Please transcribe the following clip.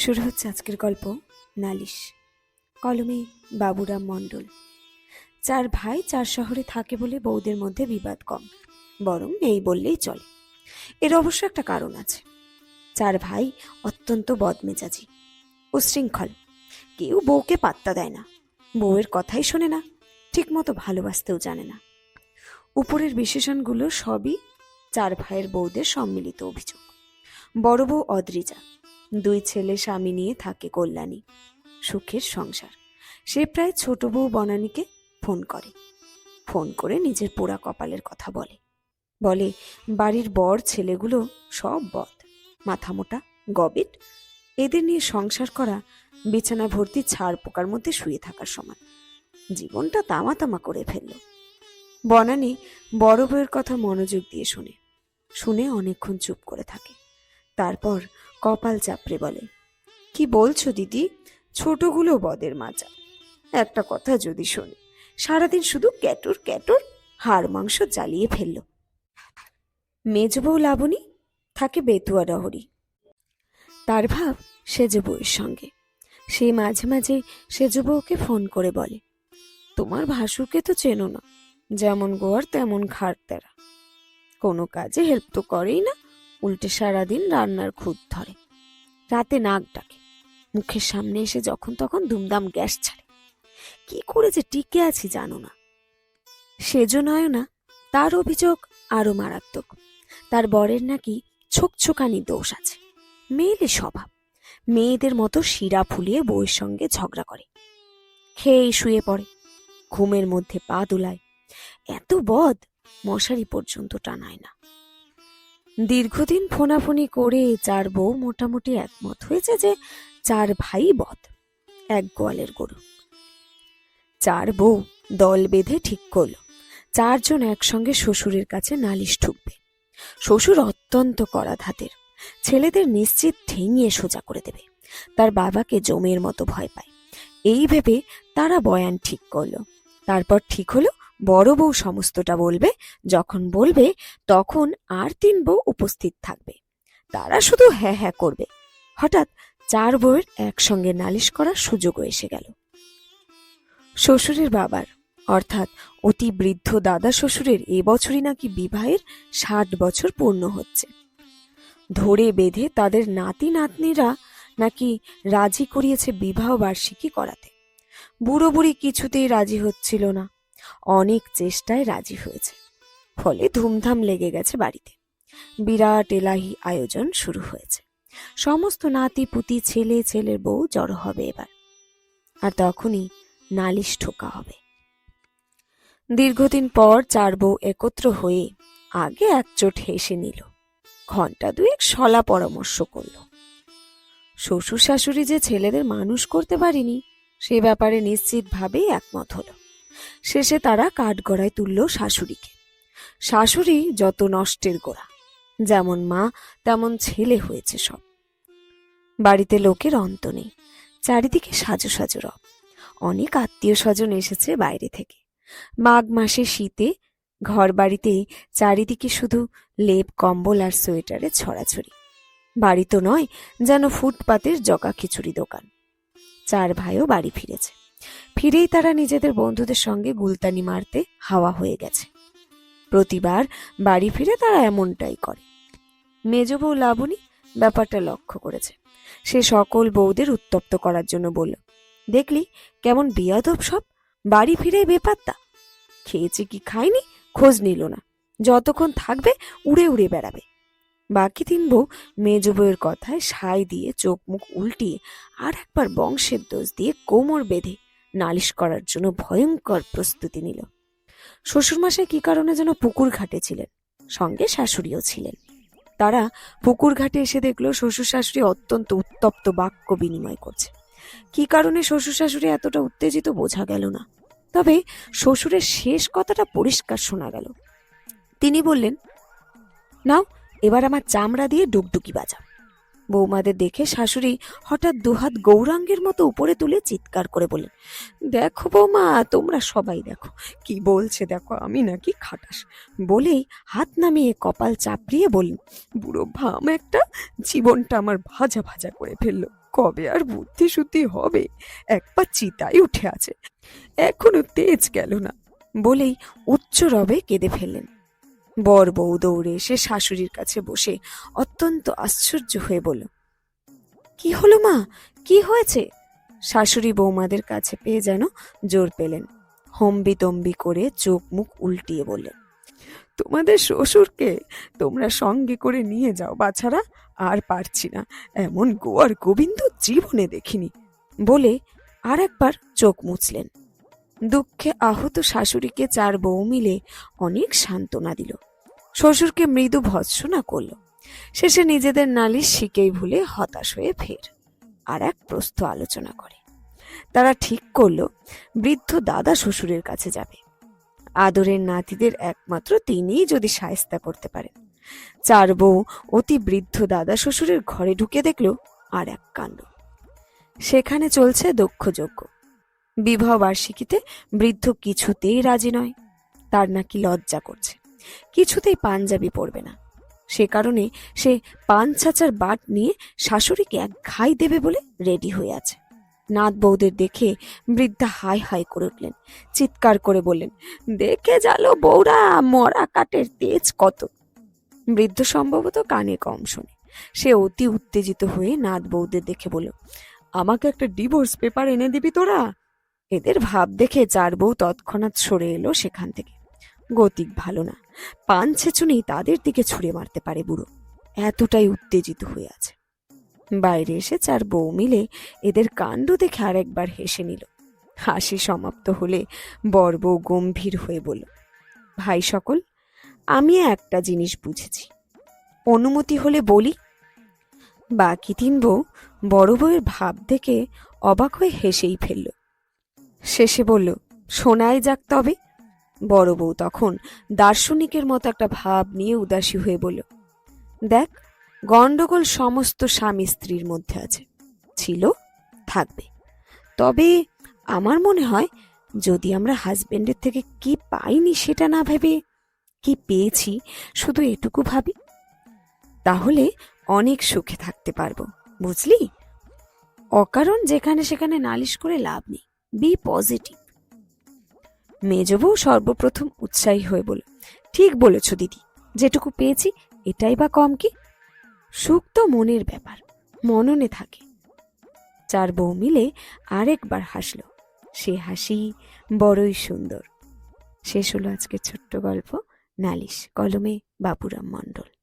শুরু হচ্ছে আজকের গল্প নালিশ। কলমে বাবুরাম মণ্ডল। চার ভাই চার শহরে থাকে বলে বউদের মধ্যে বিবাদ কম, বরং নেই বললেই চলে। এর অবশ্য একটা কারণ আছে। চার ভাই অত্যন্ত বদমেজাজি, উশৃঙ্খল। কেউ বউকে পাত্তা দেয় না, বউয়ের কথাই শোনে না, ঠিকমতো ভালোবাসতেও জানে না। উপরের বিশেষণগুলো সবই চার ভাইয়ের বউদের সম্মিলিত অভিযোগ। বড় বউ অদ্রিজা দুই ছেলে স্বামী নিয়ে থাকে কল্যাণী। সুখের সংসার। সে প্রায় ছোট বউ বনানীকে ফোন করে। ফোন করে নিজের পোড়া কপালের কথা বলে। বলে, বাড়ির বর ছেলেগুলো সব বদ। মাথা মোটা, গবিট। এদের নিয়ে সংসার করা বিছানা ভর্তি ছাড় পোকার মধ্যে শুয়ে থাকার সমান। জীবনটা তামা তামা করে ফেলল। বনানী বড় বউয়ের কথা মনোযোগ দিয়ে শুনে। শুনে অনেকক্ষণ চুপ করে থাকে। তারপর কপাল চাপড়ে বলে, কি বলছো দিদি? ছোটগুলো বদের মাজা। একটা কথা যদি শোনে, সারাদিন শুধু ক্যাটর ক্যাটর হাড় মাংস জ্বালিয়ে ফেলল। মেজ বউ লাবণী থাকে বেতুয়া ডহরি তার ভাব সেজ বউয়ের সঙ্গে। সে মাঝে মাঝে সেজ বউকে ফোন করে বলে, তোমার ভাসুরকে তো চেনো না, যেমন গোয়ার তেমন তেরা কোনো কাজে হেল্প তো করেই না, উল্টে সারাদিন রান্নার খুদ ধরে। রাতে নাক ডাকে। মুখের সামনে এসে যখন তখন দুমদাম গ্যাস ছাড়ে। কি করে যে টিকে আছি জানো না। সেজ নয় না তার অভিযোগ আরও মারাত্মক। তার বরের নাকি ছোকছোকানি দোষ আছে। মেয়েলে স্বভাব। মেয়েদের মতো শিরা ফুলিয়ে বউয়ের সঙ্গে ঝগড়া করে। খেয়েই শুয়ে পড়ে। ঘুমের মধ্যে পা দোলায়। এত বদ মশারি পর্যন্ত টানায় না। দীর্ঘদিন ফোনাফোনি করে চার বউ মোটামুটি একমত হয়েছে যে চার ভাই বধ, এক গোয়ালের গরু। চার বউ দল বেঁধে ঠিক করল, চারজন একসঙ্গে শ্বশুরের কাছে নালিশ ঠুকবে। শ্বশুর অত্যন্ত কড়া ধাতের, ছেলেদের নিশ্চিত ঠেঙিয়ে সোজা করে দেবে, তার বাবাকে জমের মতো ভয় পায়। এই ভেবে তারা বয়ান ঠিক করল, তারপর ঠিক হলো বড় বউ সমস্তটা বলবে, যখন বলবে তখন আর তিন বউ উপস্থিত থাকবে। তারা শুধু হ্যাঁ হ্যাঁ করবে। হঠাৎ চার বউয়ের একসঙ্গে নালিশ করার সুযোগও এসে গেল। শ্বশুরের বাবার, অর্থাৎ অতি বৃদ্ধ দাদা শ্বশুরের এবছরই নাকি বিবাহের ষাট বছর পূর্ণ হচ্ছে। ধরে বেঁধে তাদের নাতি নাতনিরা নাকি রাজি করিয়েছে বিবাহ বার্ষিকী করাতে। বুড়ো বুড়ি কিছুতেই রাজি হচ্ছিল না। অনেক চেষ্টায় রাজি হয়েছে। ফলে ধুমধাম লেগে গেছে বাড়িতে। বিরাট এলাহি আয়োজন শুরু হয়েছে। সমস্ত নাতি, পুতি, ছেলে, ছেলের বউ জড়ো হবে এবার। আর তখনই নালিশ ঠোকা হবে। দীর্ঘদিন পর চার বউ একত্র হয়ে আগে একচোট হেসে নিল। ঘণ্টা দুয়েক সলা পরামর্শ করল। শ্বশুর শাশুড়ি যে ছেলেদের মানুষ করতে পারিনি, সে ব্যাপারে নিশ্চিতভাবেই একমত হলো। শেষে তারা কাঠগড়ায় তুলল শাশুড়িকে। শাশুড়ি যত নষ্টের গোড়া, যেমন মা, তেমন ছেলে হয়েছে সব। বাড়িতে লোকের অন্ত নেই, চারিদিকে সাজো সাজো রব। অনেক আত্মীয় স্বজন এসেছে বাইরে থেকে। মাঘ মাসে শীতে ঘর বাড়িতে চারিদিকে শুধু লেপ, কম্বল আর সোয়েটারে ছড়াছড়ি। বাড়ি তো নয়, যেন ফুটপাতের জকা খিচুড়ি দোকান। চার ভাইও বাড়ি ফিরেছে। ফিরেই তারা নিজেদের বন্ধুদের সঙ্গে গুলতানি মারতে হাওয়া হয়ে গেছে। প্রতিবার বাড়ি ফিরে তারা এমনটাই করে। মেজ বউ লাবণী ব্যাপারটা লক্ষ্য করেছে। সে সকল বউদের উত্তপ্ত করার জন্য বলল, দেখলি কেমন বিয়াদব সব? বাড়ি ফিরে বেপাত্তা। খেয়েছে কি খায়নি? খোঁজ নিল না। যতক্ষণ থাকবে উড়ে উড়ে বেড়াবে। বাকি তিন বউ মেজ বউয়ের কথায় সায় দিয়ে চোখ মুখ উল্টিয়ে আর একবার বংশের দোষ দিয়ে কোমর বেঁধে নালিশ করার জন্য ভয়ঙ্কর প্রস্তুতি নিল। শ্বশুরমশাই কি কারণে যেন পুকুর ঘাটে ছিলেন? সঙ্গে শাশুড়িও ছিলেন। তারা পুকুর ঘাটে এসে দেখল শ্বশুর শাশুড়ি অত্যন্ত উত্তপ্ত বাক্য বিনিময় করছে। কি কারণে শ্বশুর শাশুড়ি এতটা উত্তেজিত বোঝা গেল না। তবে শ্বশুরের শেষ কথাটা পরিষ্কার শোনা গেল। তিনি বললেন, নাও, এবার আমার চামড়া দিয়ে ডুকডুকি বাজাও। বৌমাদের দেখে শাশুড়ি হঠাৎ দুহাত গৌরাঙ্গের মতো উপরে তুলে চিৎকার করে বললেন, দেখো বৌমা, তোমরা সবাই দেখো। কি বলছে দেখো, আমি নাকি খাটাস। বলেই হাত নামিয়ে কপাল চাপড়িয়ে বললেন, বুড়ো ভাম একটা জীবনটা আমার ভাজা ভাজা করে ফেলল। কবে আর বুদ্ধি শুদ্ধি হবে? এক পা চিতাই উঠে আছে। এখনও তেজ গেল না। বলেই উচ্চ রবে কেঁদে ফেললেন। বর বউ দৌড়ে এসে শাশুড়ির কাছে বসে অত্যন্ত আশ্চর্য হয়ে বলল, কি হলো মা? কি হয়েছে? শাশুড়ি বৌমাদের কাছে পেয়ে যেন জোর পেলেন। হম্বি তম্বি করে চোখ মুখ উল্টিয়ে বললেন, তোমাদের শ্বশুরকে তোমরা সঙ্গে করে নিয়ে যাও বাছারা, আর পারছি না। এমন গোয়ার গোবিন্দ জীবনে দেখিনি। বলে আর একবার চোখ মুছলেন। দুঃখে আহত শাশুড়িকে চার বউ মিলে অনেক সান্ত্বনা দিল। শ্বশুরকে মৃদু ভৎসনা করল। শেষে নিজেদের নালিশ শিকেই ভুলে হতাশ হয়ে ফের আর এক প্রস্থ আলোচনা করে। তারা ঠিক করল, বৃদ্ধ দাদা শ্বশুরের কাছে যাবে। আদরের নাতিদের একমাত্র তিনিই যদি সায়স্তা করতে পারেন। চার বউ, অতি বৃদ্ধ দাদা শ্বশুরের ঘরে ঢুকে দেখল আর এক কাণ্ড। সেখানে চলছে দক্ষযজ্ঞ বিবাহ বার্ষিকীতে বৃদ্ধ কিছুতেই রাজি নয়। তার নাকি লজ্জা করছে। কিছুতেই পাঞ্জাবি পরবে না। সে কারণে সে পান ছাচার বাট নিয়ে শাশুড়িকে এক ঘাই দেবে বলে রেডি হয়ে আছে। নাত বৌদের দেখে বৃদ্ধা হাই হাই করে উঠলেন, চিৎকার করে বললেন, দেখে জালো বৌরা মরা কাঠের তেজ কত? বৃদ্ধ সম্ভবত কানে কম শোনে। সে অতি উত্তেজিত হয়ে নাত বৌদের দেখে বলল, আমাকে একটা ডিভোর্স পেপার এনে দিবি তোরা? এদের ভাব দেখে চার বউ তৎক্ষণাৎ সরে এলো সেখান থেকে। গতিক ভালো না। পান ছেচুনি তাদের দিকে ছুঁড়ে মারতে পারে বুড়ো। এতটাই উত্তেজিত হয়ে আছে। বাইরে এসে চার বউ মিলে এদের কাণ্ড দেখে আরেকবার হেসে নিল। হাসি সমাপ্ত হলে বর বউ গম্ভীর হয়ে বলল, ভাই সকল, আমি একটা জিনিস বুঝেছি। অনুমতি হলে বলি? বাকি তিন বউ বড় বউয়ের ভাব দেখে অবাক হয়ে হেসেই ফেলল। শেষে বলল, শোনাই যাক তবে। বড় বউ তখন দার্শনিকের মতো একটা ভাব নিয়ে উদাসী হয়ে বলল, দেখ, গন্ডগোল সমস্ত স্বামী স্ত্রীর মধ্যে আছে। ছিল, থাকবে। তবে আমার মনে হয়, যদি আমরা হাজবেন্ডের থেকে কি পাইনি সেটা না ভেবে, কি পেয়েছি, শুধু এটুকু ভাবি, তাহলে অনেক সুখে থাকতে পারব, বুঝলি? অকারণ যেখানে সেখানে নালিশ করে লাভ নেই। B positive. মেজবউ সর্বপ্রথম উৎসাহী হয়ে বলল, ঠিক বলেছ দিদি, যেটুকু পেয়েছি এটাই বা কম কি? সুখ তো মনের ব্যাপার, মননে থাকে। চার বউ মিলে আরেকবার হাসলো। সে হাসি বড়ই সুন্দর। শেষ হলো আজকের ছোট্ট গল্প, নালিশ, কলমে বাপুরাম মণ্ডল।